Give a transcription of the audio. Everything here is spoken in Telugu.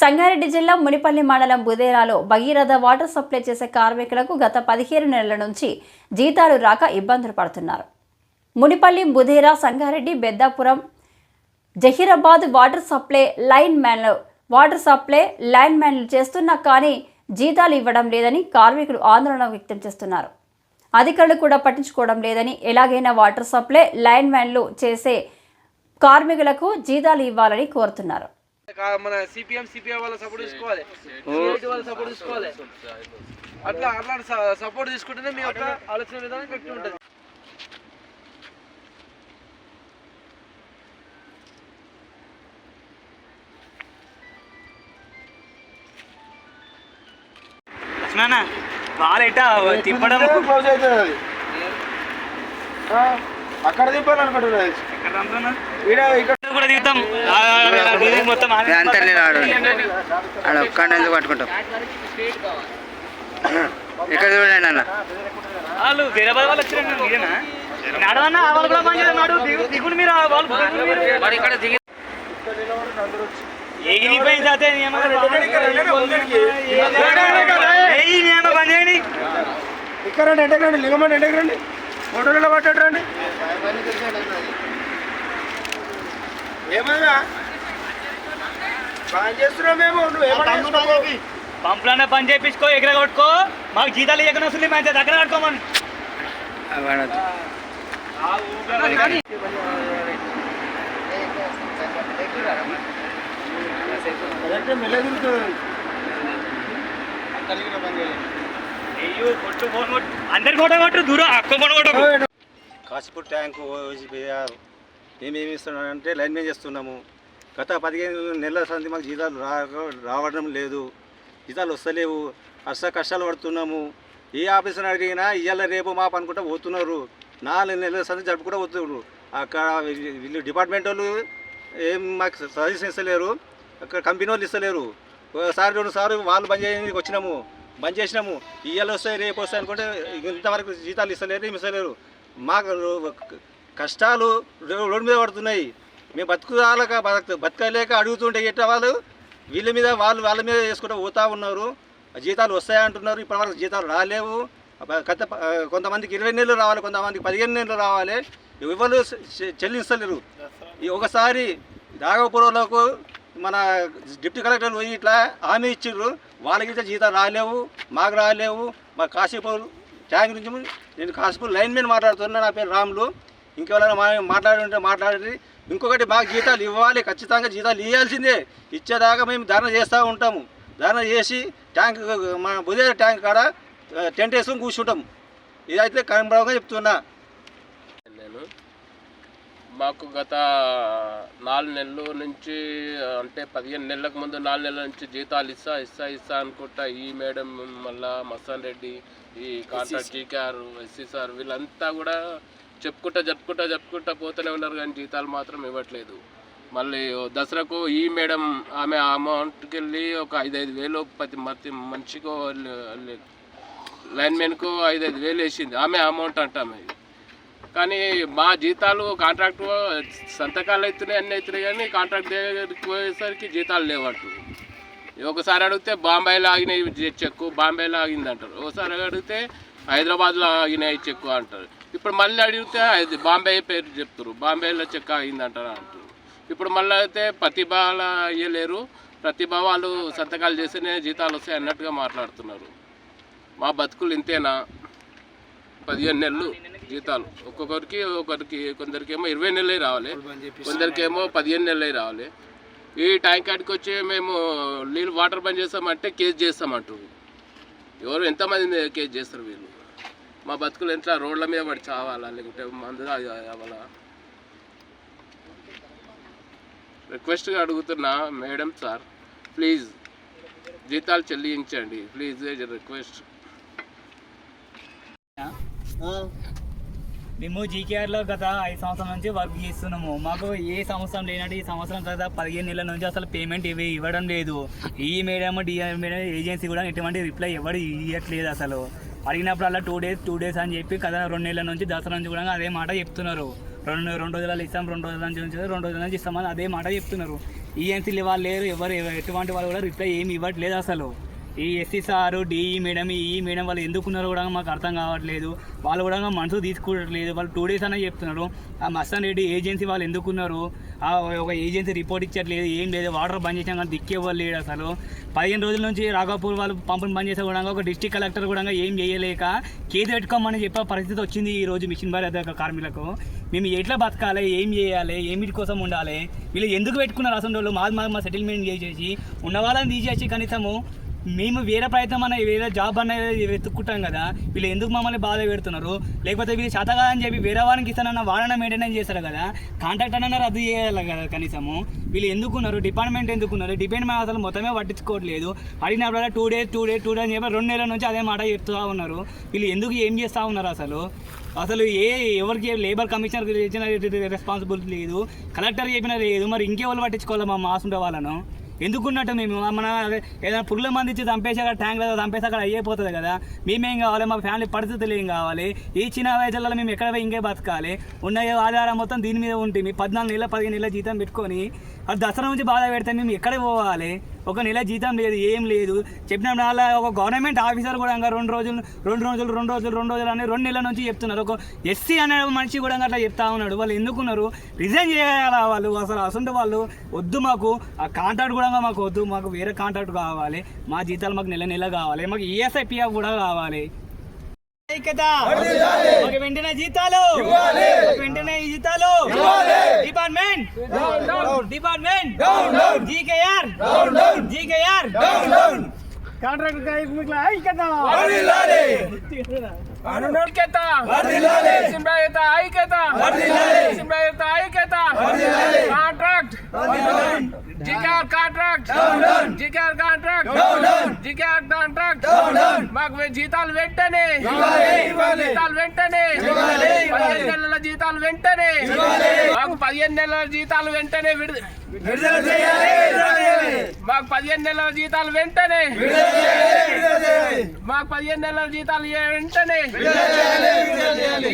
సంగారెడ్డి జిల్లా మునిపల్లి మండలం బుదేరాలో భగీరథ వాటర్ సప్లై చేసే కార్మికులకు గత పదిహేను నెలల నుంచి జీతాలు రాక ఇబ్బందులు పడుతున్నారు. Munipalli Budhera Sangareddy Beddapuram Zaheerabad water supply line మ్యాన్లు water supply line మ్యాన్లు చేస్తున్నా కానీ జీతాలు ఇవ్వడం లేదని కార్మికులు ఆందోళన వ్యక్తం చేస్తున్నారు. అధికారులు కూడా పట్టించుకోవడం లేదని ఎలాగైనా వాటర్ సప్లై లైన్ మ్యాన్లు చేసే కార్మికులకు జీతాలు ఇవ్వాలని కోరుతున్నారు. మన సిపిఎం సిపిఐ వాళ్ళ సపోర్ట్ తీసుకోవాలి సిఐటి వాళ్ళ సపోర్ట్ తీసుకోవాలి అట్లా అట్లా సపోర్ట్ తీసుకుంటేనే మీ యొక్క ఆలోచన విధానం కరెక్ట్ ఉంటుంది బాగా తిప్పడం అక్కడ కూడా దిగుతాం. మొత్తం ఆడ ఎందుకు పట్టుకుంటాం ఇక్కడ చూడండి అన్న. వాళ్ళు వేరే వాళ్ళు వచ్చారు మీరేనా నడవన్నా వాళ్ళు కూడా నడు దిగుడు మీరు వాళ్ళు దిగుడు మీరు. ఇక్కడ దిగి నియమం నియమం చేయండి ఇక్కడ లింగమండి ఫోటోలలో పట్టాడు రండి ఏమన్నా మేము నువ్వు పంపులన్నా పని చేయించుకో ఎగర కొట్టుకో మాకు జీతాలు ఇవ్వకుండా వస్తుంది మా దగ్గర కట్టుకోమని వాడద్దు అయ్యో కొట్టు ఫోన్ కొట్టు అందరి ఫోటో కొట్టు దూరం. అక్క ఫోటో కొట్టు కాశీపూర్ ట్యాంకు ఓసిపిఆర్ ఇస్తున్నామంటే లైన్ మెయిన్ చేస్తున్నాము. గత పదిహేను నెలల సంది మాకు జీతాలు రా రావడం లేదు. జీతాలు వస్తలేవు. అష్ట కష్టాలు పడుతున్నాము. ఏ ఆఫీసర్ అడిగినా ఇవాళ రేపు మా పనుకుంటా పోతున్నారు. నాలుగు నెలల సంది జరుపుకుంటూ పోతున్నారు. అక్కడ వీళ్ళు- డిపార్ట్మెంట్ వాళ్ళు ఏం మాకు సజెషన్ ఇస్తలేరు. అక్కడ కంపెనీ వాళ్ళు ఇస్తలేరు. ఒకసారి రెండు సార్లు వాళ్ళు బంద్ చేయడానికి వచ్చినాము. బంద్ చేసినాము. ఇవాళ వస్తాయి రేపు వస్తాయి అనుకుంటే ఇంతవరకు జీతాలు ఇస్తలేరు ఏమి ఇస్తలేరు. మాకు కష్టాలు రోడ్డు మీద పడుతున్నాయి. మేము బతుకుదాలక బతక బతకలేక అడుగుతుంటే ఎట్లా వాళ్ళు? వీళ్ళ మీద వాళ్ళు వాళ్ళ మీద వేసుకుంటూ పోతా ఉన్నారు. జీతాలు వస్తాయంటున్నారు ఇప్పటివరకు జీతాలు రాలేవు. గత కొంతమందికి ఇరవై నెలలు రావాలి కొంతమందికి పదిహేను నెలలు రావాలి. ఎవరు చెల్లించలేరు. ఈ ఒకసారి రాఘవపురంలోకి మన డిప్యూటీ కలెక్టర్ పోయి ఇట్లా హామీ ఇచ్చిర్రు వాళ్ళకి జీతాలు రాలేవు మాకు రాలేవు. మా కాశీపూర్ ట్యాంక్ నుంచి నేను కాశీపూర్ లైన్ మీద మాట్లాడుతున్నా నా పేరు రాములు. ఇంకెవరైనా మా మాట్లాడుంటే మాట్లాడి ఇంకొకటి మాకు జీతాలు ఇవ్వాలి ఖచ్చితంగా జీతాలు ఇవ్వాల్సిందే ఇచ్చేదాకా మేము ధర్నా చేస్తూ ఉంటాము. ధర్నా చేసి ట్యాంక్ మన బుధేర ట్యాంక్ కాడ టెంట్ వేసుకొని కూర్చుంటాం ఇదైతే కనబడగా చెప్తున్నా. నేను మాకు గత నాలుగు నెలల నుంచి అంటే పదిహేను నెలలకు ముందు నాలుగు నెలల నుంచి జీతాలు ఇస్తా ఇస్తా ఇస్తా అనుకుంటా ఈ మేడం మళ్ళా మస్తాన్ రెడ్డి ఈ కాంట్రాక్ట్ జీకేఆర్ ఎస్సీ సార్ వీళ్ళంతా కూడా చెప్పుకుంటా చెప్పుకుంటా చెప్పుకుంటా పోతూనే ఉన్నారు కానీ జీతాలు మాత్రం ఇవ్వట్లేదు. మళ్ళీ దసరాకు ఈ మేడం ఆమె అమౌంట్కి వెళ్ళి ఒక ఐదు ఐదు వేలు ప్రతి ప్రతి మనిషికి లైన్మెన్కు ఐదు ఐదు వేలు వేసింది. ఆమె అమౌంట్ అంటామే కానీ మా జీతాలు కాంట్రాక్ట్ సంతకాలు అవుతున్నాయి అన్నీ అవుతున్నాయి కానీ కాంట్రాక్ట్ దగ్గరికి పోయేసరికి జీతాలు లేవంటు ఒకసారి అడిగితే బాంబేలో ఆగినాయి చెక్కు బాంబేలో ఆగింది అంటారు. ఒకసారి అడిగితే హైదరాబాద్లో ఆగినాయి చెక్కు అంటారు. ఇప్పుడు మళ్ళీ అడిగితే అది బాంబే పేరు చెప్తారు బాంబేలో చెక్ ఆగింది అంటారు అంటారు ఇప్పుడు మళ్ళీ అయితే ప్రతిభల అయ్యలేరు ప్రతిభ వాళ్ళు సంతకాలు చేస్తేనే జీతాలు వస్తాయి అన్నట్టుగా మాట్లాడుతున్నారు. మా బతుకులు ఇంతేనా? పదిహేను నెలలు. జీతాలు. ఒక్కొక్కరికి ఒకరికి కొందరికేమో ఇరవై నెలలే రావాలి. కొందరికేమో పదిహేను నెలలే రావాలి. ఈ ట్యాంక్ కాడికి వచ్చి మేము నీళ్ళు వాటర్ బంద్ చేస్తామంటే కేసు చేస్తామంటారు ఎవరు ఎంతమంది మీద కేసు చేస్తారు వీళ్ళు? మా బతుకులు ఎంత రోడ్ల మీద పడి చావాలా? లేకుంటే మందు అవ్వాలా రిక్వెస్ట్గా అడుగుతున్నా మేడం సార్ ప్లీజ్ జీతాలు చెల్లించండి. Please request. మేము జీకేఆర్లో గత ఐదు సంవత్సరం నుంచి వర్క్ చేస్తున్నాము. మాకు ఏ సంవత్సరం లేనట్టు ఈ సంవత్సరం గత పదిహేను నెలల నుంచి అసలు పేమెంట్ ఇవి ఇవ్వడం లేదు. ఈ మేడం డిఆర్ మేడం ఏజెన్సీ కూడా ఎటువంటి రిప్లై ఎవరు ఇవ్వట్లేదు అసలు. అడిగినప్పుడు అలా టూ డేస్ టూ డేస్ అని చెప్పి కదా రెండు నెలల నుంచి దసరా నుంచి కూడా అదే మాట చెప్తున్నారు. రెండు రెండు రోజులలో ఇస్తాం రెండు రోజుల నుంచి రెండు రోజుల నుంచి ఇస్తామని అదే మాట చెప్తున్నారు. ఈఎన్సీలు వాళ్ళు లేరు ఎవరు ఎటువంటి వాళ్ళు కూడా రిప్లై ఏమి ఇవ్వట్లేదు అసలు. ఈ ఎస్సీ సారు డిఈ మేడం ఈ మేడం వాళ్ళు ఎందుకున్నారో కూడా మాకు అర్థం కావట్లేదు. వాళ్ళు కూడా మనసు తీసుకోవట్లేదు. వాళ్ళు టూ డేస్ అనే చెప్తున్నారు. ఆ మస్తాన్ రెడ్డి ఏజెన్సీ వాళ్ళు ఎందుకున్నారు ఆ ఒక ఏజెన్సీ రిపోర్ట్ ఇచ్చట్లేదు. ఏం లేదు. వాటర్ బంద్ చేసాం కానీ దిక్కే లేడు అసలు. పదిహేను రోజుల నుంచి రాఘాపూర్ వాళ్ళు పంపుని బంద్ చేసే కూడా ఒక డిస్టిక్ కలెక్టర్ కూడా ఏం చేయలేక కేసు పెట్టుకోమని చెప్పే పరిస్థితి వచ్చింది ఈ రోజు మిషన్ భారత కార్మికులకు. మేము ఎట్లా బతకాలి? ఏం చేయాలి? ఏమిటి కోసం ఉండాలి? వీళ్ళు ఎందుకు పెట్టుకున్నారు అసలు వాళ్ళు? మాది మా- మా సెటిల్మెంట్ చేసేసి. ఉన్న వాళ్ళని తీసేసి కనీసము మేము వేరే ప్రయత్నం అనేది వేరే జాబ్ అనేది వెతుక్కుంటాం కదా వీళ్ళు ఎందుకు మమ్మల్ని బాధ పెడుతున్నారు? లేకపోతే వీళ్ళు శాత కాదని చెప్పి వేరే వారికి ఇస్తానన్న వాళ్ళని మెయింటైన్ చేస్తారు కదా కాంట్రాక్ట్ అన్న రద్దు చేయాలి కదా కనీసము. వీళ్ళు ఎందుకున్నారు? డిపార్ట్మెంట్ ఎందుకున్నారు? డిపార్ట్మెంట్ అసలు మొత్తమే పట్టించుకోవట్లేదు. అడిగినప్పుడు two days two days two days అని చెప్పి రెండు నెలల నుంచి అదే మాట చెప్తూ ఉన్నారు. వీళ్ళు ఎందుకు ఏం చేస్తూ ఉన్నారు అసలు? అసలు ఏ ఎవరికి లేబర్ కమిషనర్ ఇచ్చిన రెస్పాన్సిబిలిటీ లేదు. కలెక్టర్ చెప్పిన లేదు. మరి ఇంకెవరు పట్టించుకోవాలి మా మాసుండే వాళ్ళను? ఎందుకున్నట్టు మేము? మన ఏదైనా పురుగుల మంది ఇచ్చి చంపేసాక ట్యాంక్ లేదా చంపేసి అక్కడ అయిపోతుంది కదా. మేమేం కావాలి? మా ఫ్యామిలీ పరిస్థితులు ఏం కావాలి? ఈ చిన్న వయసులలో మేము ఎక్కడ పోయి ఇంకే బతకాలి? ఉన్న ఆధారం మొత్తం దీని మీద ఉంటుంది. పద్నాలుగు నెలల పదిహేను నెలల జీతం పెట్టుకొని అది దసరా నుంచి బాధ పెడితే మేము ఎక్కడ పోవాలి? ఒక నెల జీతం లేదు ఏం లేదు. చెప్పిన ఒక గవర్నమెంట్ ఆఫీసర్ కూడా ఇంకా రెండు రోజులు రెండు రోజులు రెండు రోజులు రెండు రోజులు అని రెండు నెలల నుంచి చెప్తున్నారు. ఒక ఎస్సీ అనే మనిషి కూడా అట్లా చెప్తా ఉన్నాడు. వాళ్ళు ఎందుకున్నారు? రిజైన్ చేయాలా వాళ్ళు? అసలు అసలు వాళ్ళు వద్దు మాకు. ఆ కాంట్రాక్ట్ కూడా మాకు వద్దు. మాకు వేరే కాంట్రాక్ట్ కావాలి. మా జీతాలు మాకు నెల నెల కావాలి. మాకు ఈఎస్ఐ పిఎఫ్ కూడా కావాలి. వెంటనే జీతాలు. వెంటనే జీతాలు. Department department GKR GKR contract కార్మికుల ఐక్యత ఐక్యత సింబాయిత ఐక్యత సింబాయిత ఐక్యత contract GKR contract GKR contract GKR contract మాకు జీతాలు వెంటనే. జీతాలు వెంటనే. పదిహేను నెలల జీతాలు వెంటనే. మాకు పదిహేను నెలల జీతాలు వెంటనే విడుదల మాకు పదిహేను నెలల జీతాలు వెంటనే. మాకు పదిహేను నెలల జీతాలు వెంటనే.